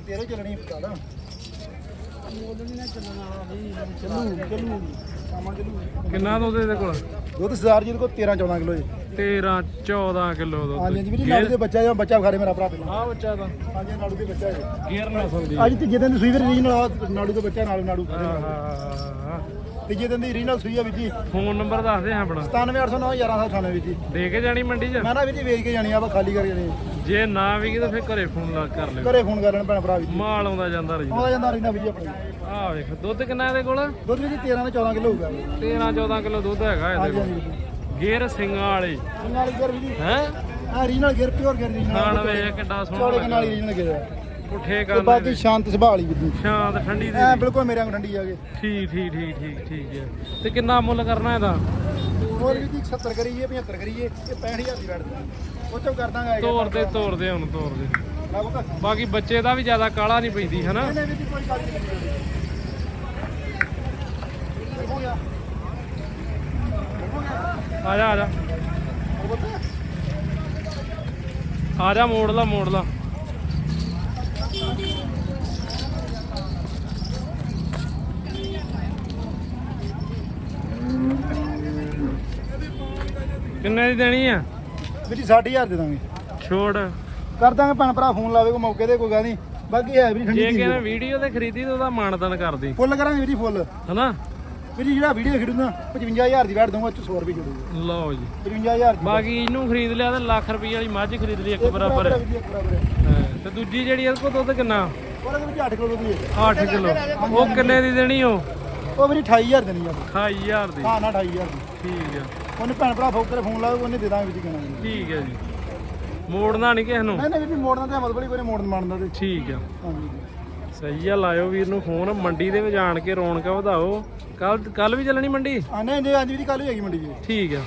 ਤੇਰੇ ਚੱਲਣੀ ਨਾ। ਚੱਲੂ ਚੱਲੂ ਸਾਮਾਂ ਚੱਲੂ ਕਿੰਨਾ ਦੁੱਧ ਇਹਦੇ ਕੋਲ? ਦੁੱਧ ਸਰਦਾਰ ਜੀ ਦੇ ਕੋਲ 13 14 ਕਿਲੋ ਜੀ। 13 14 ਕਿਲੋ ਹਾਂਜੀ ਦੁੱਧ ਜੀ ਵੀਰੇ ਨਾੜੂ ਦੇ ਬੱਚਾ ਜਾਂ ਬੱਚਾ ਵਿਖਾਰੇ ਮੇਰਾ ਭਰਾ ਪਹਿਲਾਂ। ਆ ਬੱਚਾ ਦਾ ਹਾਂਜੀ ਨਾੜੂ ਦੇ ਬੱਚਾ ਹੈ ਗੇਰ ਨਸਲ ਦੀ ਅੱਜ ਤੀਜੇ ਦਿਨ ਦੀ ਸੂਈ ਵੀ ਰੀਜਨਲ ਨਾੜੂ ਦੇ ਬੱਚਾ ਨਾਲ ਨਾੜੂ ਖਾਦੇ ਨਾਲ। ਆਹਾ ਤੀਜੇ ਦਿਨ ਦੀ ਰੀਜਨਲ ਸੂਈ ਆ ਵੀਰ ਜੀ। ਫੋਨ ਨੰਬਰ ਦੱਸ ਦੇ ਆਪਣਾ। 97809 1198 ਵੀਰ ਜੀ। ਦੇ ਕੇ ਜਾਣੀ ਮੰਡੀ 'ਚ? ਮੈਂ ਨਾ ਵੀਰ ਜੀ ਵੇਚ ਕੇ ਜਾਣੀ ਆ ਆਪਾਂ ਖਾਲੀ ਕਰ ਜਾਣੀ। ਜੇ ਨਾ ਵਿਕੀ ਤਾਂ ਫਿਰ ਘਰੇ ਫੋਨ ਲਾ ਕਰ ਲਿਓ। ਘਰੇ ਫੋਨ ਕਰ ਲੈਣ ਭੈਣ ਭਰਾ ਜੀ ਮਾਲ ਆਉਂਦਾ ਜਾਂਦਾ ਰਹੀ ਆਉਂਦਾ ਜਾਂਦਾ ਰਹਿੰਦਾ ਵੀਰ ਜੀ ਆਪਣੇ। ਆ ਵੇਖ ਦੁੱਧ ਕਿੰਨਾ ਇਹਦੇ ਕੋਲ? ਦੁੱਧ ਵੀਰ ਜੀ 13 ਤੋਂ 14 ਕਿਲੋ ਹੋਊਗਾ। 13 14 ਕਿਲੋ ਦੁੱਧ ਹੈਗਾ ਇਹਦੇ ਕੋਲ। ਗੇਰ ਸਿੰਘਾਂ ਵਾਲੀ। ਨਾਲ ਗਰ ਵੀਰ। ਜੀ ਹੈ ਆ ਰੀਜਨਲ ਗਿਰ ਪਿਓਰ ਗਿਰ ਰੀਜਨਲ ਖਾਣ ਵੇ ਕਿੱਡਾ ਚੌੜੇ ਸੋਹਣਾ ਕਨਾਲੀ ਰੀਜਨਲ ਗਿਰ ਆ। ਪੁੱਠੇ ਤੇ ਬਾਕੀ ਸ਼ਾਂਤ ਸੁਭਾਅ ਵਾਲੀ ਵੀਰ ਜੀ ਸ਼ਾਂਤ ਠੰਡੀ ਦੀ ਐ ਬਿਲਕੁਲ ਮੇਰੇ ਵਾਂਗ ਠੰਡੀ ਆ ਗਏ ਠੀਕ ਠੀਕ ਠੀਕ ਠੀਕ ਠੀਕ ਹੈ। ਤੇ ਕਿੰਨਾ ਮੁੱਲ ਕਰਨਾ ਇਹਦਾ? ਹੋਰ ਵੀ ਜੀ 70 ਕਰੀਏ 75 ਕਰੀਏ ਇਹ 65000 ਦੀ ਬੈਠਦਾ ਉਹ ਚੋਂ ਕਰ ਦਾਂਗਾ ਤੋਰ ਦੇ ਤੋਰ ਦੇ ਹੁਣ ਤੋਰ ਦੇ। ਲਾਗੂ ਤਾਂ ਬਾਕੀ ਬੱਚੇ ਦਾ ਵੀ ਜ਼ਿਆਦਾ ਕਾਲਾ ਨਹੀਂ ਪੈਂਦੀ ਹਨਾ? ਇਹਨੇ ਵੀ ਕੋਈ ਗੱਲ ਨਹੀਂ। ਹੋ ਗਿਆ। ਆ ਜਾ ਆ ਜਾ। ਆ ਜਾ ਮੋੜ ਲਾ ਮੋੜ ਲਾ। ਕਿੰਨੇ ਦੀ ਦੇਣੀ ਆ? ਵੀਰ ਜੀ 60000 ਦੇ ਦਾਂਗੇ। ਛੋੜ। ਕਰ ਦਾਂਗੇ ਭੈਣ ਭਰਾ ਫੋਨ ਲਾਵੇ ਕੋ ਮੌਕੇ ਤੇ ਕੋਈ ਗੱਲ ਨਹੀਂ। ਬਾਕੀ ਹੈ ਵੀਰ ਠੰਡੀ ਜੇ ਚੀਜ਼। ਵੀਡੀਓ ਤੇ ਖਰੀਦੀ ਤਾਂ ਉਹਦਾ ਮਾਨਤਨ ਕਰਦੀ ਫੁੱਲ ਕਰਾਂਗੇ ਵੀਰ ਫੁੱਲ। ਹਨਾ? ਵੀਰ ਜਿਹੜਾ ਵੀਡੀਓ ਖਿੜੂਗਾ 55000 ਦੀ ਬੈਠ ਦਊਂਗਾ 'ਚ 100 ਰੁਪਏ ਖਿੜੂਗਾ ਲਓ ਜੀ। 55000 ਦੀ। ਬਾਕੀ ਇਹਨੂੰ ਖਰੀਦ ਲਿਆ ਤੇ ਲੱਖ ਰੁਪਏ ਵਾਲੀ ਮੱਝ ਖਰੀਦ ਲਈ ਇੱਕ ਬਰਾਬਰ ਹੈ ਵੀਰ ਜੀ, ਇੱਕ ਬਰਾਬਰ। ਹੈ ਹਾਂ, ਤੇ ਦੂਜੀ ਜਿਹੜੀ ਇਹਦੇ ਕੋਲ ਦੁੱਧ ਕਿੰਨਾ? ਉਹਦੇ ਵਿੱਚ 8 ਕਿਲੋ ਦੀ ਹੈ 8 ਕਿਲੋ। ਉਹ ਕਿੰਨੇ ਦੀ ਦੇਣੀ ਉਹ? ਉਹ ਵੀਰ 28000 ਦੇਣੀ ਆ। 28000 ਦੀ? ਹਾਂ ਨਾ 28000 ਦੀ। ਠੀਕ ਆ। ਉਹਨੇ ਭੈਣ ਭਰਾ ਫੋਕਰ ਫੋਨ ਲਾਵੇ ਉਹਨੇ ਦੇ ਦਾਂਗੇ ਕਹਿਣਾ ਨਹੀਂ ਠੀਕ ਹੈ ਜੀ। ਮੋੜਨਾ ਨਹੀਂ ਕਿਸੇ ਨੂੰ? ਨਹੀਂ ਵੀਰ ਜੀ ਮੋੜਨਾ ਤੇ ਮਤਲਬ ਹੀ ਕੋਈ ਮੋੜਨ ਮੰਨਦਾ ਤੇ। ਠੀਕ ਆ। ਹਾਂਜੀ। ਸਹੀ ਆ ਲਾਇਓ ਵੀਰ ਨੂੰ ਫੋਨ ਮੰਡੀ ਦੇ ਵਿੱਚ ਆਣ ਕੇ ਰੌਣਕਾਂ ਵਧਾਓ। ਕੱਲ ਕੱਲ ਵੀ ਚੱਲਣੀ ਮੰਡੀ? ਆ ਨਹੀਂ ਨਹੀਂ ਅੱਜ ਵੀਰ ਕੱਲ ਹੀ ਹੈਗੀ ਮੰਡੀ ਜੀ। ਠੀਕ ਆ।